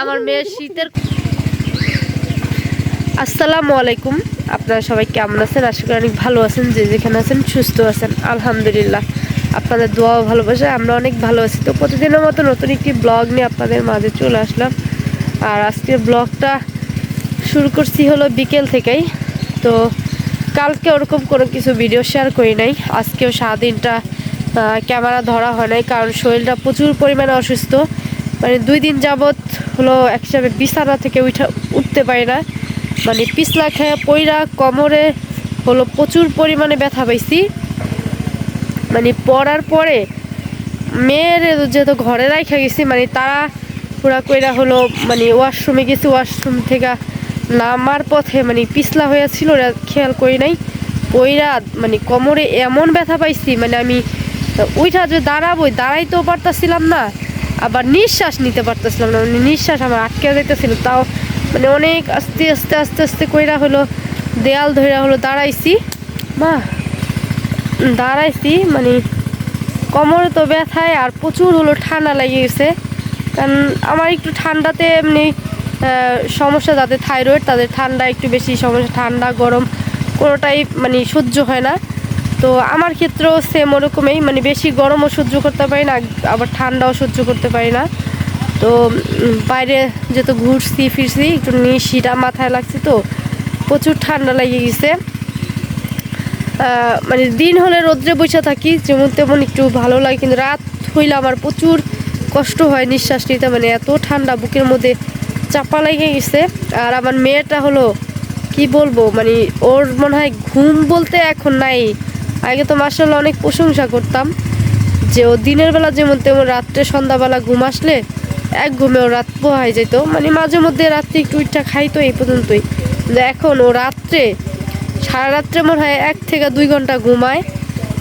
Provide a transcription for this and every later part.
আমার শীতের আসসালামু আলাইকুম। আপনারা সবাই কেমন আছেন? আশা করি অনেক ভালো আছেন, যে যেখানে আছেন সুস্থ আছেন। আলহামদুলিল্লাহ। আপনাদের দোয়া ভালোবাসা, আমরা অনেক ভালো আছি। তো প্রতিদিনের মতো নতুন একটি ব্লগ নিয়ে আপনাদের মাঝে চলে আসলাম। আর আজকের ব্লগটা শুরু করছি হলো বিকেল থেকেই। তো কালকে ওরকম কোনো কিছু ভিডিও শেয়ার করি নাই। আজকেও সারাদিনটা ক্যামেরা ধরা হয় নাই, কারণ শরীরটা প্রচুর পরিমাণে অসুস্থ। মানে দুই দিন যাবৎ হলো একসাথে বিছানা থেকে উঠা, উঠতে পারি না। মানে পিছলা খেয়ে পইরা কোমরে হলো প্রচুর পরিমাণে ব্যথা পাইছি। মানে পড়ার পরে মেয়ের যেহেতু ঘরে রাখা গেছি মানে তারা পুরা কইরা হলো মানে ওয়াশরুমে গেছি, ওয়াশরুম থেকে নামার পথে মানে পিছলা হয়েছিল ওরা খেয়াল করি নাই। ওইরা মানে কোমরে এমন ব্যথা পাইছি মানে আমি ওইটা যে দাঁড়াবো দাঁড়াইতেও পারতাছিলাম না, আবার নিঃশ্বাস নিতে পারতেছিলাম না মানে নিঃশ্বাস আমার আটকে যাইতেছিল। তাও মানে অনেক আস্তে আস্তে আস্তে আস্তে কইরা হলো, দেয়াল ধরে হলো দাঁড়াইছি। মা দাঁড়াইছি মানে কোমরে তো ব্যথায় আর প্রচুর হলো ঠান্ডা লেগে গেছে। কারণ আমার একটু ঠান্ডাতে এমনি সমস্যা, যাদের থাইরয়েড, তাদের ঠান্ডা একটু বেশি সমস্যা, ঠান্ডা, গরম, কোনোটাই মানে সহ্য হয় না। তো আমার ক্ষেত্রেও সেম ওরকমই মানে বেশি গরমও সহ্য করতে পারি না, আবার ঠান্ডাও সহ্য করতে পারি না। তো বাইরে যেহেতু ঘুরছি, ফিরছি, একটু নিশিটা মাথায় লাগছে তো, প্রচুর ঠান্ডা লেগে গেছে। মানে দিন হলে রোদ্রে বসে থাকি, যেমন তেমন একটু ভালো লাগে, কিন্তু রাত হইলে আমার প্রচুর কষ্ট হয় নিঃশ্বাস নিতে মানে এত ঠান্ডা বুকের মধ্যে চাপা লেগে গেছে। আর আমার মেয়েটা হলো, কি বলব মানে ওর মনে হয় ঘুম বলতে এখন নাই। আগে তো মার্শাল্লাহ অনেক প্রশংসা করতাম, যে ও দিনের বেলা যেমন তেমন রাত্রে সন্ধ্যাবেলা ঘুম আসলে এক ঘুমে ও রাত পোহাই যেত মানে মাঝে মধ্যে রাত্রে একটু ইটটা খাইতো এই পর্যন্তই। এখন ও রাত্রে সারা রাত্রে মনে হয় এক থেকে দুই ঘণ্টা ঘুমায়।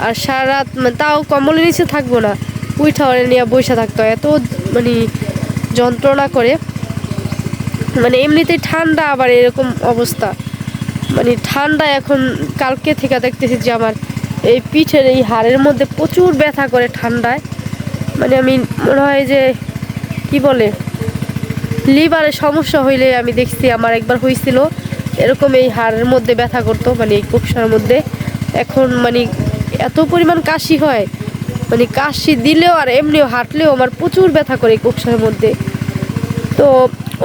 আর সারা রাত মানে তাও কম্বলের নিচে থাকব না উইঠা নিয়ে বসে থাকতে এত মানে যন্ত্রণা করে। মানে এমনিতেই ঠান্ডা আবার এরকম অবস্থা। মানে ঠান্ডা এখন কালকে থেকে দেখতেছি যে আমার এই পিঠের এই হাড়ের মধ্যে প্রচুর ব্যথা করে ঠান্ডায়। মানে আমি মনে হয় যে কি বলে লিভারের সমস্যা হইলে আমি দেখছি, আমার একবার হয়েছিল এরকম এই হাড়ের মধ্যে ব্যথা করতো মানে এই কুপসার মধ্যে। এখন মানে এত পরিমাণ কাশি হয় মানে কাশি দিলেও আর এমনিও হাঁটলেও আমার প্রচুর ব্যথা করে কুপসার মধ্যে। তো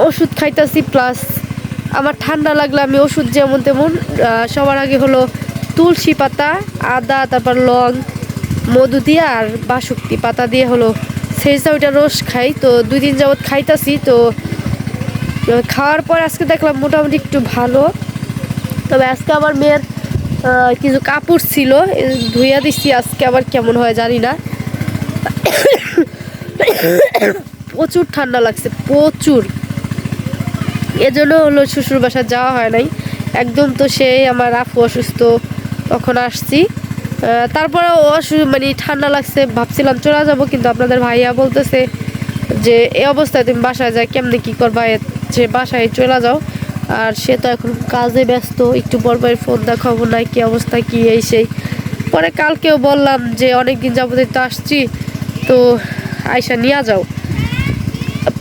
ওষুধ খাইতাছি প্লাস আমার ঠান্ডা লাগলে আমি ওষুধ যেমন তেমন সবার আগে হলো তুলসী পাতা, আদা, তারপর লং, মধু দিয়ে আর বাসুক্তি পাতা দিয়ে হলো সেজা ওইটা রস খাই। তো দুই দিন যাবৎ খাইতাছি, তো খাওয়ার পর আজকে দেখলাম মোটামুটি একটু ভালো। তবে আজকে আমার মেয়ের কিছু কাপড় ছিল ধুইয়া দিচ্ছি আজকে আবার কেমন হয় জানি না। প্রচুর ঠান্ডা লাগছে, প্রচুর। এজন্য হলো শ্বশুর বাসা যাওয়া হয় নাই। একদম তো সেই আমার আফু অসুস্থ, তখন আসছি। তারপরে অসু মানে ঠান্ডা লাগছে, ভাবছিলাম চলে যাব, কিন্তু আপনাদের ভাইয়া বলতেছে যে, এই অবস্থায় তুমি বাসায় যায় কেমনে কী করবা? যে বাসায় চলে যাও। আর সে তো এখন কাজে ব্যস্ত, একটু পর ফোন দেখাবো না, কি অবস্থা, কি এই সেই। পরে কালকেও বললাম যে অনেক দিন যাবত তো আসছি, তো আয়সা নিয়ে যাও।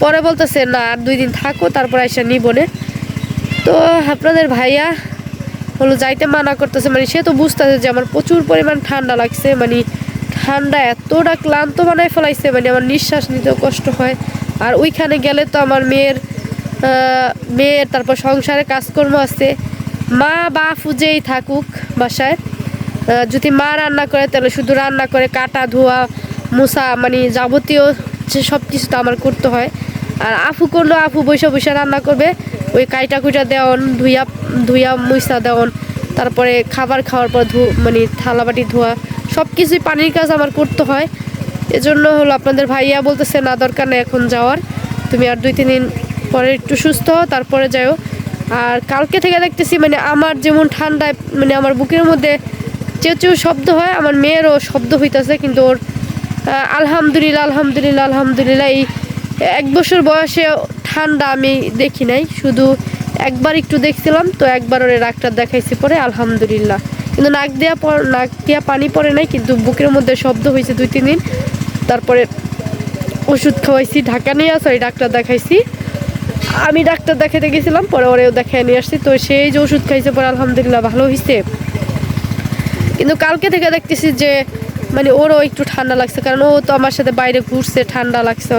পরে বলতেছে, না, আর দুই দিন থাকো, তারপর আইসা নিবনে তো আপনাদের ভাইয়া হলো যাইতে মানা করতেছে মানে সে তো বুঝতেছে যে আমার প্রচুর পরিমাণ ঠান্ডা লাগছে মানে ঠান্ডা এতটা ক্লান্ত বানায় ফেলাইছে মানে আমার নিঃশ্বাস নিতেও কষ্ট হয়। আর ওইখানে গেলে তো আমার মেয়ের মেয়ের, তারপর সংসারে কাজকর্ম আছে। মা বা ফুজেই থাকুক বাসায় যদি মা রান্না করে, তাহলে শুধু রান্না করে, কাটা, ধোয়া, মোছা মানে যাবতীয় যে সব কিছু তো আমার করতে হয়। আর আফু করল আফু বৈশা বৈশা রান্না করবে। ওই কাইটা কুইটা দেওয়ান, ধুইয়া ধুইয়া মুইসা দেওয়ান, তারপরে খাবার খাওয়ার পর ধু মানে থালাবাটি ধোয়া, সব কিছুই পানির কাজ আমার করতে হয়। এজন্য হলো আপনাদের ভাইয়া বলতেছে, না, দরকার নেই এখন যাওয়ার। তুমি আর দুই, তিন দিন পরে একটু সুস্থ, তারপরে যাও আর কালকে থেকে দেখতেছি মানে আমার যেমন ঠান্ডায় মানে আমার বুকের মধ্যে চেউ শব্দ হয়, আমার মেয়েরও শব্দ হইতেছে, কিন্তু ওর আলহামদুলিল্লাহ আলহামদুলিল্লাহ আলহামদুলিল্লাহ এই এক বছর বয়সে ঠান্ডা আমি দেখি নাই। শুধু একবার একটু দেখছিলাম, তো একবার ওরে ডাক্তার দেখাইছি পরে, আলহামদুলিল্লাহ। কিন্তু নাক দেওয়া পর নাক দেওয়া পানি পড়ে নাই, কিন্তু বুকের মধ্যে শব্দ হয়েছে দুই তিন দিন। তারপরে ওষুধ খাওয়াইছি, ঢাকা নিয়ে সরি ডাক্তার দেখাইছি। আমি ডাক্তার দেখাতে গেছিলাম, পরে ওরেও দেখায় নিয়ে আসছি। তো সেই যে ওষুধ খাইছে পরে আলহামদুলিল্লাহ ভালো হয়েছে কিন্তু কালকে থেকে দেখতেছি যে মানে ওরও একটু ঠান্ডা লাগছে, কারণ ও তো আমার সাথে বাইরে ঘুরছে, ঠান্ডা লাগছে।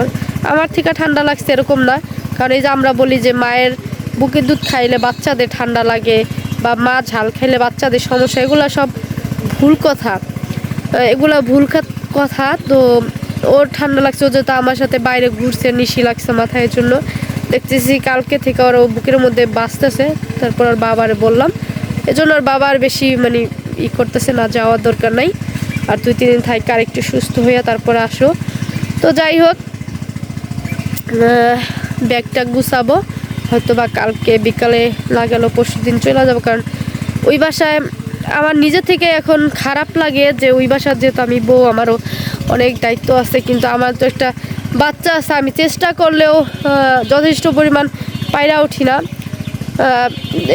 আমার থেকে ঠান্ডা লাগছে এরকম না, কারণ এই যে আমরা বলি যে মায়ের বুকের দুধ খাইলে বাচ্চাদের ঠান্ডা লাগে, বা মা ঝাল খাইলে বাচ্চাদের সমস্যা, এগুলো সব ভুল কথা। এগুলো ভুল কথা, তো ওর ঠান্ডা লাগছে, ও যেহেতু আমার সাথে বাইরে ঘুরছে, নিশি লাগছে মাথায় জন্য। দেখতেছি কালকে থেকে ওর বুকের মধ্যে বাঁচতেছে। তারপর ওর বাবার বললাম। এজন্য ওর বাবা আর বেশি মানে ই করতেছে না, যাওয়ার দরকার নাই। আর দুই, তিন দিন থাইকা আর একটু সুস্থ হইয়া তারপর আসো। তো যাই হোক ব্যাগটা গুছাবো। হয়তো বা কালকে বিকালে লাগালো পরশু দিন চলে যাব। কারণ ওই বাসায় আমার নিজে থেকে এখন খারাপ লাগে যে, ওই বাসার যেহেতু আমি বউ, আমারও অনেক দায়িত্ব আছে। কিন্তু আমার তো একটা বাচ্চা আছে, আমি চেষ্টা করলেও যথেষ্ট পরিমাণ পায়রা উঠি না।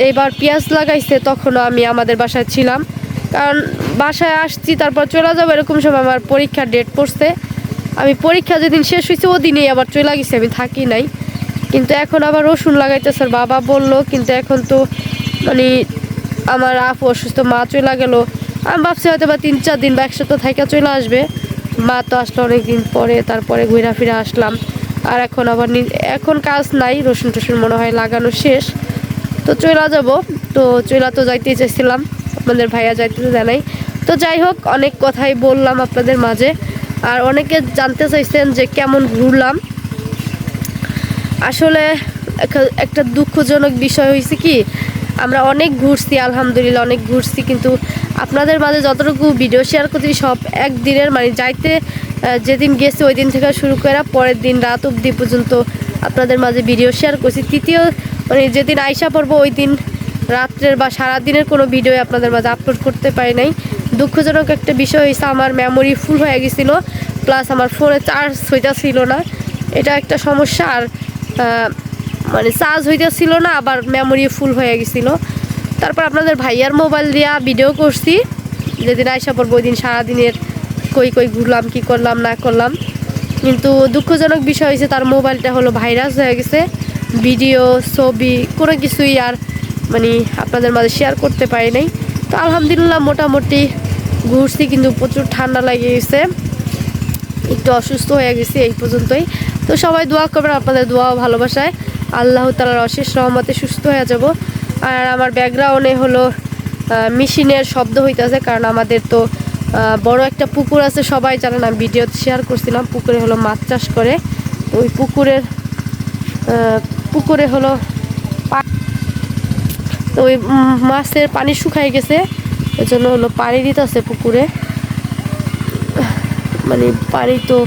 এবার পেঁয়াজ লাগাইছে, তখনও আমি আমাদের বাসায় ছিলাম। কারণ বাসায় আসছি, তারপর চলে যাব এরকম সময় আমার পরীক্ষার ডেট পড়ছে। আমি পরীক্ষা যেদিন শেষ হয়েছে, ওদিনেই আবার চলে গেছি, আমি থাকি নাই। কিন্তু এখন আবার রসুন লাগাইতেছে বাবা বলল, কিন্তু এখন তো মানে আমার আপু অসুস্থ, মা চলে গেল। আমি ভাবছি হয়তো বা তিন চার দিন বা এক সপ্তাহ থাইকা চলে আসবে। মা তো আসলো অনেক দিন পরে, তারপরে ঘুরা ফিরে আসলাম। আর এখন আবার এখন কাজ নাই, রসুন টসুন মনে হয় লাগানো শেষ। তো চইলা যাব। তো চইলা তো যাইতেই চাইছিলাম, আপনাদের ভাইয়া যাইতে জানাই তো যাই হোক, অনেক কথাই বললাম আপনাদের মাঝে। আর অনেকে জানতে চাইছেন যে কেমন ঘুরলাম। আসলে একটা দুঃখজনক বিষয় হয়েছে কি, আমরা অনেক ঘুরছি, আলহামদুলিল্লাহ অনেক ঘুরছি, কিন্তু আপনাদের মাঝে যতটুকু ভিডিও শেয়ার করছি, সব একদিনের মানে যাইতে যেদিন গেছে ওই দিন থেকে শুরু করে পরের দিন রাত অবধি পর্যন্ত আপনাদের মাঝে ভিডিও শেয়ার করছি। তৃতীয় মানে যেদিন আইসা পড়ব ওই দিন রাত্রের বা সারাদিনের কোনো ভিডিও আপনাদের মাঝে আপলোড করতে পারি নাই। দুঃখজনক একটা বিষয় হয়েছে আমার মেমোরি ফুল হয়ে গেছিল প্লাস আমার ফোনে চার্জ হইতা ছিল না। এটা একটা সমস্যা, আর মানে চার্জ হইতে ছিল না, আবার মেমোরি ফুল হয়ে গেছিল। তারপর আপনাদের ভাইয়ার মোবাইল দিয়া ভিডিও করছি। যেদিন আইসা পড়ব ওই দিন সারাদিনের কই কই ঘুরলাম, কি করলাম, না করলাম। কিন্তু দুঃখজনক বিষয় হয়েছে তার মোবাইলটা হলো ভাইরাস হয়ে গেছে। ভিডিও ছবি, কোনো কিছুই আর মানে আপনাদের মাঝে শেয়ার করতে পারি নাই। তো আলহামদুলিল্লাহ মোটামুটি ঘুরছি, কিন্তু প্রচুর ঠান্ডা লাগে গেছে। একটু অসুস্থ হয়ে গেছি এই পর্যন্তই। তো সবাই দোয়া করবেন, আপনাদের দোয়া ভালোবাসায়। আল্লাহ তালার অশেষ রহমতে সুস্থ হয়ে যাব। আর আমার ব্যাকগ্রাউন্ডে হলো মেশিনের শব্দ হইতেছে, কারণ আমাদের তো বড় একটা পুকুর আছে, সবাই জানে না ভিডিও শেয়ার করছিলাম, পুকুরে হলো মাছ চাষ করে। ওই পুকুরের পুকুরে হলো ওই মাছের পানি শুকাই গেছে ওই জন্য হলো পানি দিতেছে পুকুরে। মানে পানি তো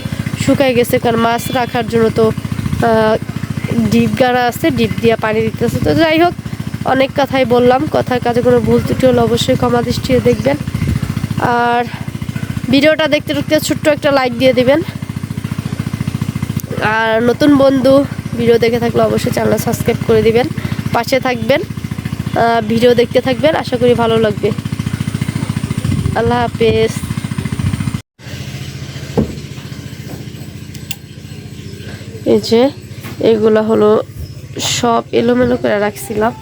শুকাই গেছে, কারণ মাছ রাখার জন্য তো ডিপ গাড়া আছে, ডিপ দিয়া পানি দিতেছে। তো যাই হোক অনেক কথাই বললাম, কথার কাজে কোনো ভুল ত্রুটি হলে অবশ্যই ক্ষমা দৃষ্টিতে দেখবেন। আর ভিডিওটা দেখতে দেখতে ছোট্ট একটা লাইক দিয়ে দিবেন। আর নতুন বন্ধু ভিডিও দেখে থাকলে অবশ্যই চ্যানেল সাবস্ক্রাইব করে দিবেন, পাশে থাকবেন ভিডিও দেখতে থাকবেন, আশা করি ভালো লাগবে। আল্লাহ হাফেজ। এই যে, এগুলো হলো সব এলোমেলো করে রাখছিলাম।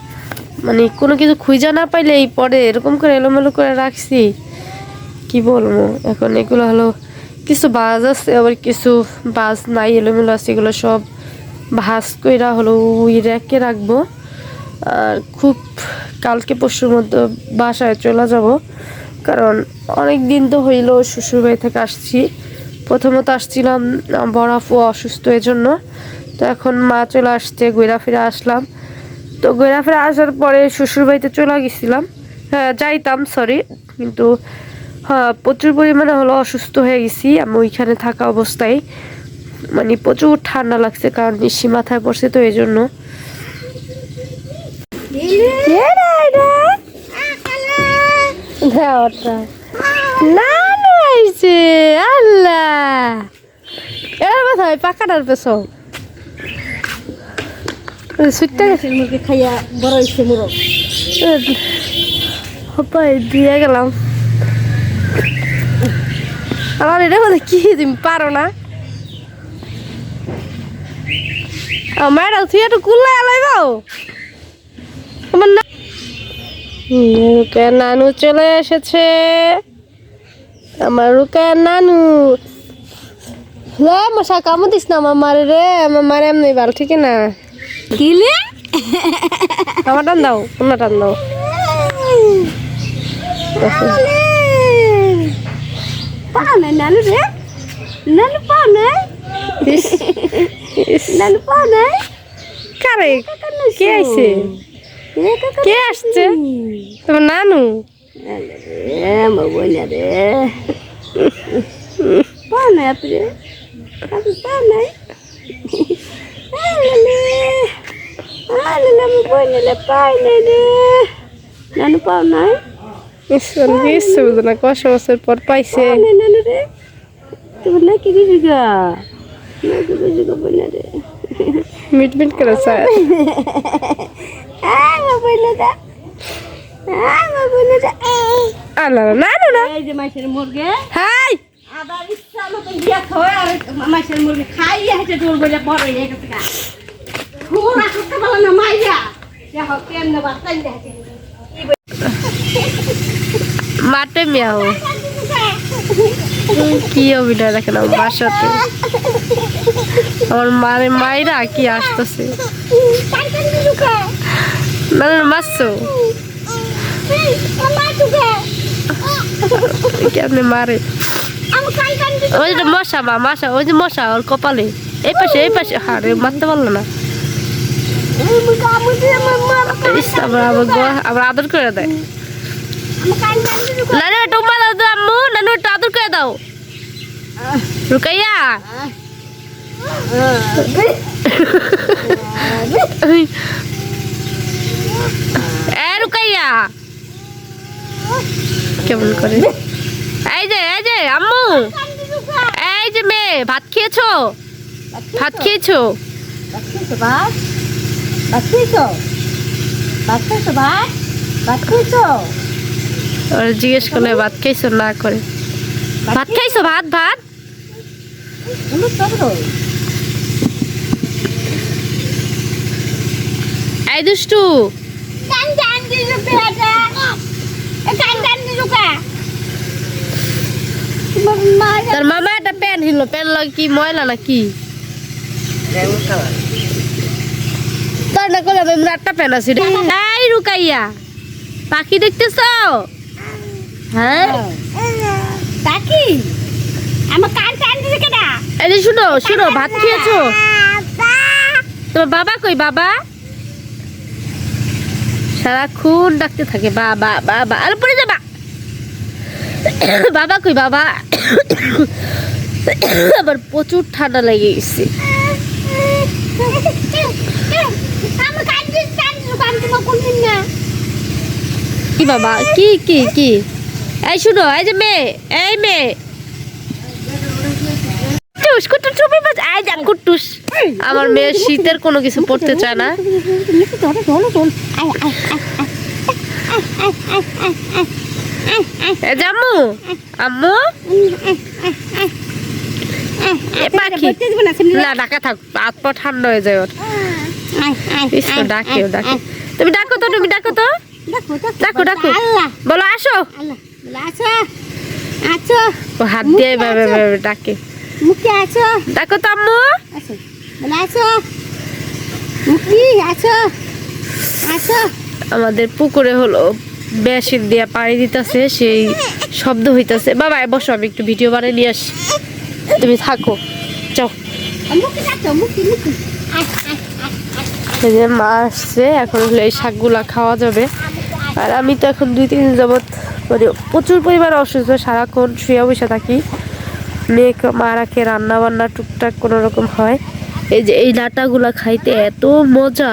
মানে কোনো কিছু খুঁজা না পাইলে এই পরে এরকম করে এলোমেলো করে রাখছি। কি বলব? এখন এগুলো হলো কিছু বাজ আছে, আবার কিছু বাজ নাই, এলোমেলো আছে, এগুলো সব ভাজ কইরা হলো ওই র্যাকে রাখব। আর খুব কালকে পরশুর মধ্যে বাসায় চলে যাব, কারণ অনেক দিন তো হইল শ্বশুরবাড়ি থেকে আসছি। প্রথমত আসছিলাম, বড় অসুস্থ এর জন্য তো এখন মা চলে আসছে ফিরে আসলাম। তো ঘোরাফেরা আসার পরে শ্বশুরবাড়িতে চলে গেছিলাম। হ্যাঁ যাইতাম সরি কিন্তু হ্যাঁ প্রচুর পরিমাণে হলো অসুস্থ হয়ে গেছি। আমি ওইখানে থাকা অবস্থায় মানে প্রচুর ঠান্ডা লাগছে কারণ নিশি মাথায় পড়ছে তো এই জন্য আল্লাহ। এর কথা পাকাটার পেছন। সুইটটা দেশের মুরগি খাইয়া বড় হয়েছে মোরগ। হপাই দিয়ে গেলাম। আমার এটা কথা কি তুমি পারো না। আমার তুই একটু কুল্লাই আলাইব? আমার না রুকের নানু চলে এসেছে। আমার রুকের নানু। রে মশা কামো দিস না আমার মারে রে আমার মারে এমনি ভালো ঠিক না? গিলে আমার টান দাও অন্য টান দাও। পাও নাই নানু রে নানু ইস, নানু পাও নাই কারে কে আইছে? কে আসছে? তোমার নানু? এ আমার বোনা রে। আপনি? আপনি পাই নাই রে নানু পাও নাই কিছু বুঝো না বছর পর পাইছে নানু রে তোমার নাকি কিছু গা রে মিট মিট করে স্যার আমার দা দা নানু না এই যে মাসের মুরগে। হাই! আবার ইচ্ছা মতো দিয়া খাওয়া আর মাসের মুরগি খাইয়া হেঁটে দৌড় বলে বড় হয়ে গেছে গা ঘোরা করতে পারল না মাইয়া দেখো কেমনে বাচ্চাই দেখে মাঠে মিয়াও কি অভিনয় দেখেন আমার বাসাতে আমার মারে মায়েরা কি আসতেছে নানু মারছো কেমনে মারে ওই যে মশা মা, মশা, ওই যে মশা ওর কপালে। এই পাশে এই পাশে। হারে মারতে পারল না। আদর করে দেয়। নানু, একটু উমা দাও আদর করে দাও। রুকাইয়া। এ রুকাইয়া। কেমন করে এই যে এই যে আম্মু এই যে মেয়ে ভাত খেয়েছো? ভাত খেয়েছো? ভাত ভাত? খেয়েছো? ভাত খেয়েছো ভাত? ভাত খেয়েছো? ওরা জিজ্ঞেস করলে ভাত খাইছো না করে? ভাত খাইছো ভাত ভাত? এই দুষ্টু। কান কান পেটা কান কান কা। তার মামা একটা প্যান হিল প্যান লাগে কি ময়লা না কি? তার না করলে আমি একটা প্যান আছে। এই রুকাইয়া পাখি দেখতেছো? হ্যাঁ? কাকি আমার কান কান দিছে কেডা? এই শুনো শুনো ভাত খেয়েছো? তোমার বাবা কই বাবা? সারাক্ষণ ডাকতে থাকে বাবা বাবা আর পড়ে যাবা। বাবা কই বাবা? আবার প্রচুর ঠান্ডা লেগে গেছে। কি বাবা? কি কি কি? এই শুনো, এই যে মেয়ে, এই মেয়ে। কুটুস কুটুস চুপি বাজ আই যা কুটুস। আমার মেয়ে শীতের কোনো কিছু পড়তে চায় না। জাম্মু আম্মু। এ পাখি। না ডাকা থাক হাত পা ঠান্ডা হয়ে যায় ওর। ডাকে ডাকে। তুমি ডাকো তো তুমি ডাকো তো। ডাকো ডাকো। বলো আসো। আছো ও হাত দিয়ে এভাবে ডাকে। মুখে আছো ডাকো তো আম্মু। আছো। মুখি আছো। আছো আমাদের পুকুরে হলো বেশির দিয়া পানি দিতেছে, সেই শব্দ হইতাছে। বাবা বসো, আমি একটু ভিডিও বানিয়ে নিয়ে আসি। তুমি থাকো। এই যে মা আসছে, এখন হলো এই শাকগুলা খাওয়া যাবে। আর আমি তো এখন দুই, তিন দিন যাবৎ মানে প্রচুর পরিমাণে অসুস্থ, সারাক্ষণ শুয়ে বসে থাকি। মেয়েকে মা রাখে রান্না বান্না টুকটাক কোনো রকম হয়। এই যে এই ডাটাগুলা খাইতে এত মজা।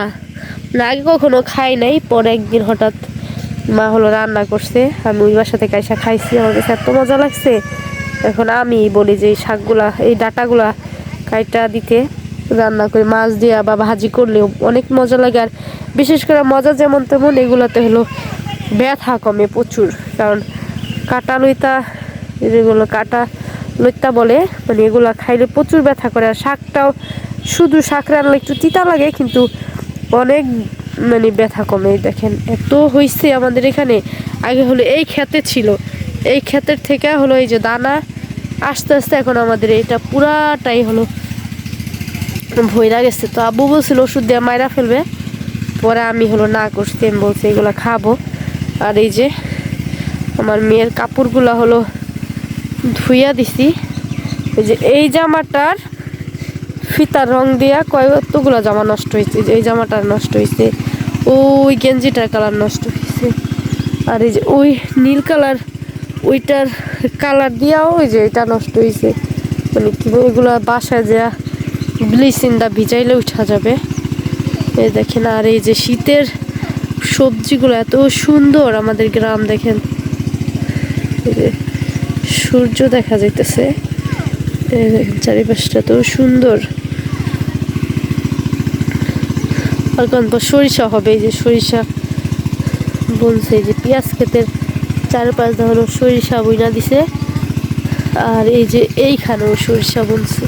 আগে কখনো খাই নাই, পরে একদিন হঠাৎ মা হলো রান্না করছে, আমি ওই বাসা থেকে এসে খাইছি, আমার কাছে এত মজা লাগছে। এখন আমি বলি যে এই শাকগুলা, এই ডাটাগুলা কাইটা দিতে, রান্না করে মাছ দিয়া বা ভাজি করলেও অনেক মজা লাগে। আর বিশেষ করে মজা যেমন তেমন, এগুলাতে হলো ব্যথা কমে প্রচুর। কারণ কাটা লইতা যেগুলো কাটা লইতা বলে মানে এগুলা খাইলে প্রচুর ব্যথা করে। আর শাকটাও, শুধু শাক রান্না একটু তিতা লাগে, কিন্তু অনেক মানে ব্যথা কমে, দেখেন। এত হয়েছে আমাদের এখানে। আগে হলো এই খেতে ছিল। এই ক্ষেতের থেকে হলো এই যে দানা, আস্তে আস্তে এখন আমাদের এটা পুরাটাই হলো ভইরা গেছে। তো আব্বু বলছিল, ওষুধ দিয়ে মাইরা ফেলবে। পরে আমি হলো না করছি, আমি বলছি, এগুলো খাব। আর এই যে আমার মেয়ের কাপড়গুলো হলো ধুইয়া দিছি। এই যে এই জামাটার ফিতার রং দিয়া কয়েকগুলো জামা নষ্ট হয়েছে এই জামাটা নষ্ট হয়েছে ওই গেঞ্জিটার কালার নষ্ট হয়েছে আর এই যে ওই নীল কালার, ওইটার কালার দিয়াও ওই যে এটা নষ্ট হয়েছে মানে এগুলো বাসায় যা ব্লিচিং দা ভিজাইলে উঠা যাবে। এই দেখেন, আর এই যে শীতের সবজিগুলো এত সুন্দর আমাদের গ্রাম দেখেন। সূর্য দেখা যাইতেছে। চারিপাশটা তো সুন্দর। আর পর সরিষা হবে, এই যে সরিষা বলছে যে পেঁয়াজ ক্ষেতের চারপাশ পাঁচ ধরনের সরিষা বইনা দিছে। আর এই যে এইখানেও সরিষা বলছে।